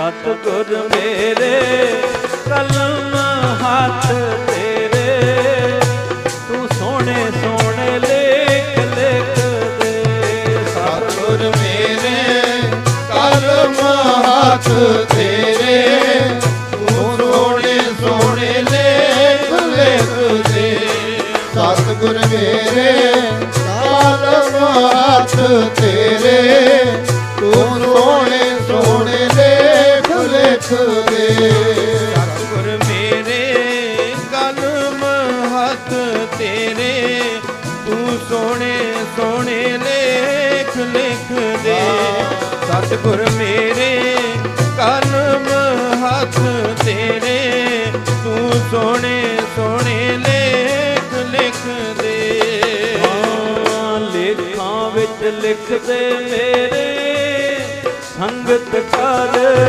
ਸਤਿਗੁਰ ਮੇਰੇ, ਕਲਮ ਹੱਥ ਤੇਰੇ। ਤੂੰ ਸੋਹਣੇ ਸੋਹਣੇ ਲੇਖ ਲਿਖ ਦੇ ਸਤਿਗੁਰ ਮੇਰੇ, ਕਲਮ ਹੱਥ ਤੇਰੇ। ਤੂੰ ਸੋਹਣੇ ਸੋਹਣੇ ਲੇਖ ਲਿਖ ਦੇ ਸਤਿਗੁਰ ਮੇਰੇ, ਕਲਮ ਹੱਥ ਤੇਰੇ। ਦੇ ਸਤਿਗੁਰ ਮੇਰੇ ਕਲਮ ਹੱਥ ਤੇਰੇ। ਤੂੰ ਸੋਹਣੇ ਸੋਹਣੇ ਲੇਖ ਲਿਖ ਦੇ ਸਤਿਗੁਰ ਮੇਰੇ ਕਲਮ ਹੱਥ ਤੇਰੇ। ਤੂੰ ਸੋਹਣੇ ਸੋਹਣੇ ਲੇਖ ਲਿਖ ਦੇ ਲੇਖਾਂ ਵਿੱਚ ਲਿਖ ਦੇ ਮੇਰੇ। ਸੰਗਤ ਕਰ